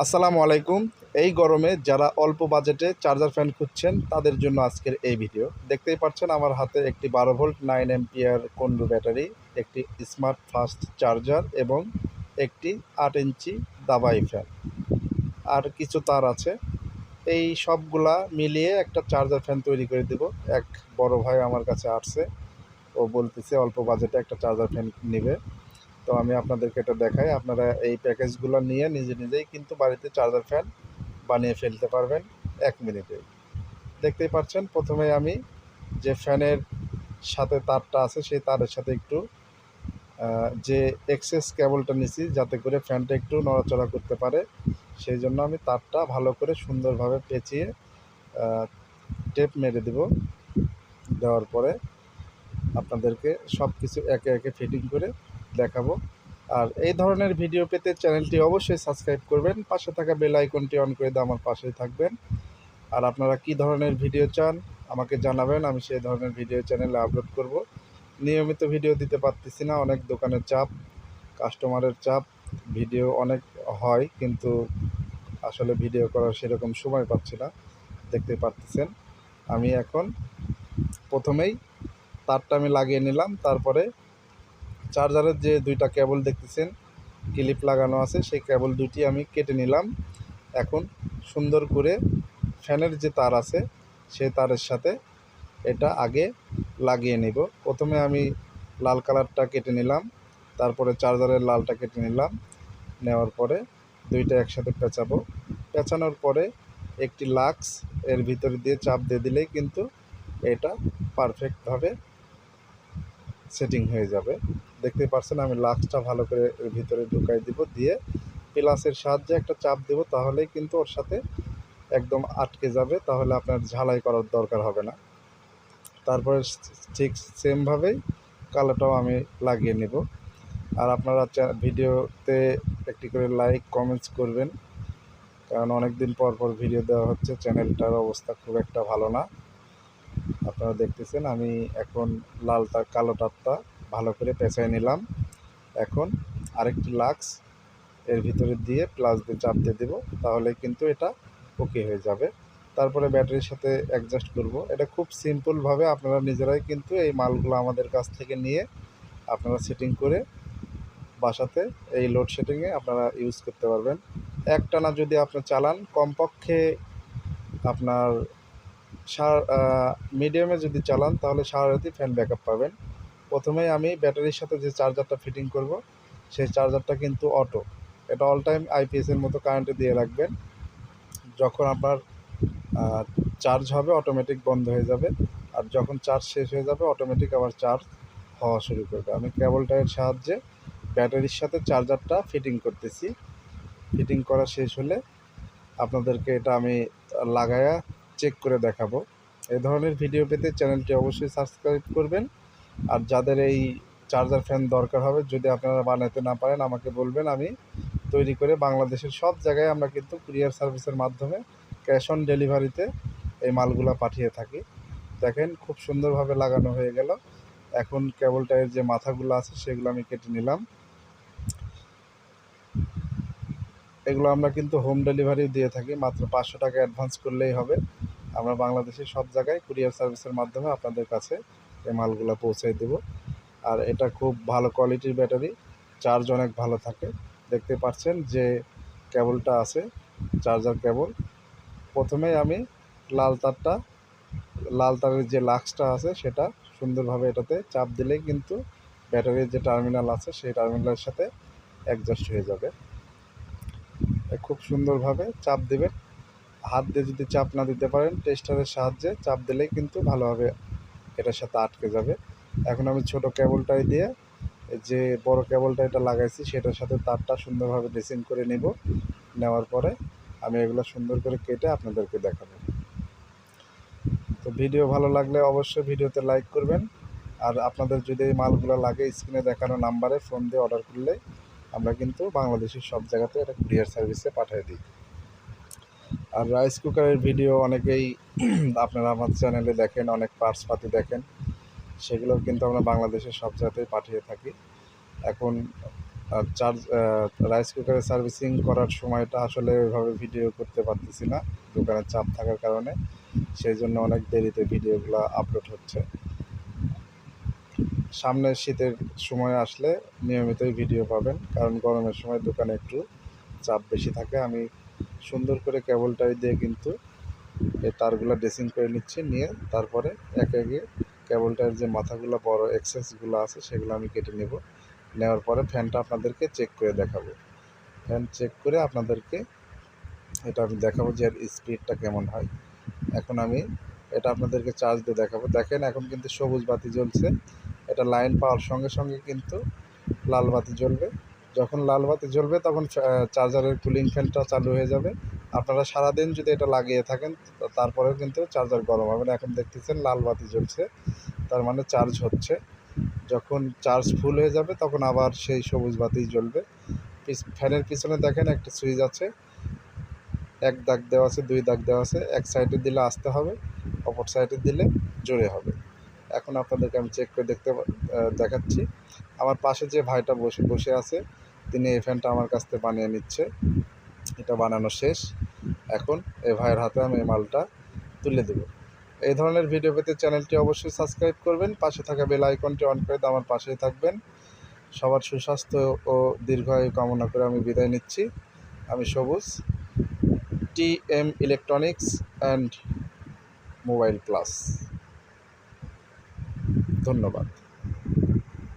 আসসালামু আলাইকুম। এই গরমে যারা অল্প বাজেটে চার্জার ফ্যান খুঁজছেন, তাদের জন্য আজকের এই ভিডিও দেখতেই পাচ্ছেন আমার হাতে একটি বারো ভোল্ট নাইন এমপিয়ার কন্ডু ব্যাটারি একটি স্মার্ট ফাস্ট চার্জার এবং একটি আট ইঞ্চি দাবাই ফ্যান আর কিছু তার আছে। এই সবগুলা মিলিয়ে একটা চার্জার ফ্যান তৈরি করে দেব। এক বড় ভাই আমার কাছে আসছে। ও বলতেছে অল্প বাজেটে একটা চার্জার ফ্যান নেবে। তো আমি আপনাদেরকে এটা দেখাই। আপনারা এই প্যাকেজগুলো নিয়ে নিজে নিজেই কিন্তু বাড়িতে চার্জার ফ্যান বানিয়ে ফেলতে পারবেন এক মিনিটে। দেখতেই পাচ্ছেন, প্রথমে আমি যে ফ্যানের সাথে তারটা আছে, সেই তারের সাথে একটু যে এক্সেস কেবলটা নিছি, যাতে করে ফ্যানটা একটু নড়াচড়া করতে পারে, সেই জন্য আমি তারটা ভালো করে সুন্দরভাবে পেঁচিয়ে টেপ মেরে দেব। দেওয়ার পরে আপনাদেরকে সব কিছু একে একে ফিটিং করে দেখাবো। আর এই ধরনের ভিডিও পেতে চ্যানেলটি অবশ্যই সাবস্ক্রাইব করবেন, পাশে থাকা বেল আইকনটি অন করে দিয়ে আমার পাশেই থাকবেন। আর আপনারা কি ধরনের ভিডিও চান আমাকে জানাবেন, আমি সেই ধরনের ভিডিও চ্যানেলে আপলোড করব। নিয়মিত ভিডিও দিতে পারতেছি না, অনেক দোকানের চাপ, কাস্টমারের চাপ, ভিডিও অনেক হয় কিন্তু আসলে ভিডিও করার সেরকম সময় পাচ্ছি না, দেখতে পারতেছেন। আমি এখন প্রথমেই তারটা আমি লাগিয়ে নিলাম, তারপরে চার্জারের যে দুইটা কেবল দেখতেছেন, ক্লিপ লাগানো আছে, সেই কেবল দুটি আমি কেটে নিলাম। এখন সুন্দর করে ফ্যানের যে তার আছে, সেই তারের সাথে এটা আগে লাগিয়ে নিব। প্রথমে আমি লাল কালারটা কেটে নিলাম, তারপরে চার্জারের লালটা কেটে নিলাম। নেওয়ার পরে দুইটা একসাথে পেঁচাবো। পেঁচানোর পরে একটি লাক্স এর ভিতরে দিয়ে চাপ দিয়ে দিলেই কিন্তু এটা পারফেক্টভাবে সেটিং হয়ে যাবে। দেখতে পারছেন, আমি লাক্সটা ভালো করে ভিতরে ঢুকাই দিব, দিয়ে প্লাসের সাহায্যে একটা চাপ দেব, তাহলেই কিন্তু ওর সাথে একদম আটকে যাবে, তাহলে আপনার ঝালাই করার দরকার হবে না। তারপরে ঠিক সেমভাবেই কালোটাও আমি লাগিয়ে নেব। আর আপনারা ভিডিওতে একটি করে লাইক, কমেন্টস করবেন, কারণ অনেক দিন পর পর ভিডিও দেওয়া হচ্ছে, চ্যানেলটার অবস্থা খুব একটা ভালো না। আপনারা দেখতেছেন, আমি এখন লাল তার কালো তারটা ভালো করে পেঁচাই নিলাম। এখন আরেকটি লাক্স এর ভিতরে দিয়ে প্লাস দিয়ে চাপ দিয়ে দেবো, তাহলে কিন্তু এটা ওকে হয়ে যাবে। তারপরে ব্যাটারির সাথে অ্যাডজাস্ট করব। এটা খুব সিম্পলভাবে আপনারা নিজেরাই কিন্তু এই মালগুলো আমাদের কাছ থেকে নিয়ে আপনারা সেটিং করে বাসাতে এই লোড সেটিংয়ে আপনারা ইউজ করতে পারবেন। একটানা যদি আপনি চালান, কমপক্ষে আপনার সার মিডিয়ামে যদি চালান, তাহলে সারা রাতি ফ্যান ব্যাকআপ পাবেন। প্রথমেই আমি ব্যাটারির সাথে যে চার্জারটা ফিটিং করব, সেই চার্জারটা কিন্তু অটো এটা অল টাইম আইপিএসের মতো কারেন্টে দিয়ে রাখবেন। যখন আপনার চার্জ হবে অটোমেটিক বন্ধ হয়ে যাবে। আর যখন চার্জ শেষ হয়ে যাবে অটোমেটিক আবার চার্জ হওয়া শুরু করবে। আমি কেবলটার সাহায্যে ব্যাটারির সাথে চার্জারটা ফিটিং করতেছি। ফিটিং করা শেষ হলে আপনাদেরকে এটা আমি লাগায়া চেক করে দেখাবো। এই ধরনের ভিডিও পেতে চ্যানেলটি অবশ্যই সাবস্ক্রাইব করবেন। আর যাদের এই চার্জার ফ্যান দরকার হবে, যদি আপনারা বানাতে না পারেন, আমাকে বলবেন, আমি তৈরি করে বাংলাদেশের সব জায়গায় আমরা কিন্তু কুরিয়ার সার্ভিসের মাধ্যমে ক্যাশ অন ডেলিভারিতে এই মালগুলো পাঠিয়ে থাকি। দেখেন, খুব সুন্দরভাবে লাগানো হয়ে গেল। এখন কেবল টাইয়ের যে মাথাগুলো আছে, সেগুলো আমি কেটে নিলাম। এগুলো আমরা কিন্তু হোম ডেলিভারি দিয়ে থাকি, মাত্র পাঁচশো টাকা অ্যাডভান্স করলেই হবে। আমরা বাংলাদেশের সব জায়গায় কুরিয়ার সার্ভিসের মাধ্যমে আপনাদের কাছে এই মালগুলো পৌঁছে দেব। আর এটা খুব ভালো কোয়ালিটির ব্যাটারি চার্জ অনেক ভালো থাকে। দেখতে পাচ্ছেন যে কেবলটা আছে চার্জার কেবল প্রথমেই আমি লাল তারটা, লাল তারের যে লাক্সটা আছে সেটা সুন্দরভাবে এটাতে চাপ দিলেই কিন্তু ব্যাটারির যে টার্মিনাল আছে সেই টার্মিনালের সাথে অ্যাডজাস্ট হয়ে যাবে। খুব সুন্দরভাবে চাপ দেবেন। হাত দিয়ে যদি চাপ না দিতে পারেন টেস্টারের সাহায্যে চাপ দিলেই কিন্তু ভালোভাবে এটার সাথে আটকে যাবে। এখন আমি ছোট কেবলটাই দিয়ে যে বড় কেবলটা এটা লাগাইছি, সেটার সাথে তারটা সুন্দরভাবে ড্রেসিং করে নেব। নেওয়ার পরে আমি এগুলো সুন্দর করে কেটে আপনাদেরকে দেখাবো। তো ভিডিও ভালো লাগলে অবশ্যই ভিডিওতে লাইক করবেন। আর আপনাদের যদি এই মালগুলো লাগে স্ক্রিনে দেখানো নাম্বারে ফোন দিয়ে অর্ডার করলে আমরা কিন্তু বাংলাদেশের সব জায়গাতে এটা কুরিয়ার সার্ভিসে পাঠিয়ে দিই। আর রাইস কুকারের ভিডিও অনেকেই আপনারা আমার চ্যানেলে দেখেন, অনেক পার্টস পাতি দেখেন। সেগুলো কিন্তু আমরা বাংলাদেশের সব জায়গাতেই পাঠিয়ে থাকি। এখন চার্জ রাইস কুকারের সার্ভিসিং করার সময়টা আসলে ওইভাবে ভিডিও করতে পারতেছি না। দোকানের চাপ থাকার কারণে। সেই জন্য অনেক দেরিতে ভিডিওগুলো আপলোড হচ্ছে। সামনে শীতের সময় আসলে নিয়মিতই ভিডিও পাবেন। কারণ গরমের সময় দোকানে একটু চাপ বেশি থাকে। আমি সুন্দর করে কেবল টাই দিয়ে কিন্তু এই তারগুলো ড্রেসিং করে নিচ্ছি, নিয়ে তারপরে একে একে কেবল টাইয়ের যে মাথাগুলো বড় এক্সেসগুলো আছে, সেগুলো আমি কেটে নেব। নেওয়ার পরে ফ্যানটা আপনাদেরকে চেক করে দেখাবো। ফ্যান চেক করে আপনাদেরকে এটা আমি দেখাবো যে এর স্পিডটা কেমন হয়। এখন আমি এটা আপনাদেরকে চার্জ দিয়ে দেখাবো। দেখেন এখন কিন্তু সবুজ বাতি জ্বলছে। এটা লাইন পাওয়ার সঙ্গে সঙ্গে কিন্তু লাল বাতি জ্বলবে। যখন লাল বাতি জ্বলবে তখন চার্জারের কুলিং ফ্যানটা চালু হয়ে যাবে। আপনারা সারাদিন যদি এটা লাগিয়ে থাকেন তারপরেও কিন্তু চার্জার গরম হবে না। এখন দেখতেছেন লাল বাতি জ্বলছে, তার মানে চার্জ হচ্ছে। যখন চার্জ ফুল হয়ে যাবে, তখন আবার সেই সবুজ বাতি জ্বলবে। ফ্যানের পিছনে দেখেন একটা সুইচ আছে। এক দাগ দেওয়া আছে, দুই দাগ দেওয়া আছে। এক সাইডে দিলে আসতে হবে, অপর সাইডে দিলে জোরে হবে। এখন আপনাদেরকে আমি চেক করে দেখতে দেখাচ্ছি। আমার পাশে যে ভাইটা বসে বসে আছে তিনি এই ফ্যানটা আমার কাছ থেকে বানিয়ে নিচ্ছে। এটা বানানো শেষ। এখন এই ভাইয়ের হাতে আমি এই মালটা তুলে দেবো। এই ধরনের ভিডিও পেতে চ্যানেলটি অবশ্যই সাবস্ক্রাইব করবেন। পাশে থাকা বেল আইকনটি অন করে আমার পাশেই থাকবেন। সবার সুস্বাস্থ্য ও দীর্ঘায়ু কামনা করে আমি বিদায় নিচ্ছি। আমি Sabuj T M electronics and mobile plus ধন্যবাদ।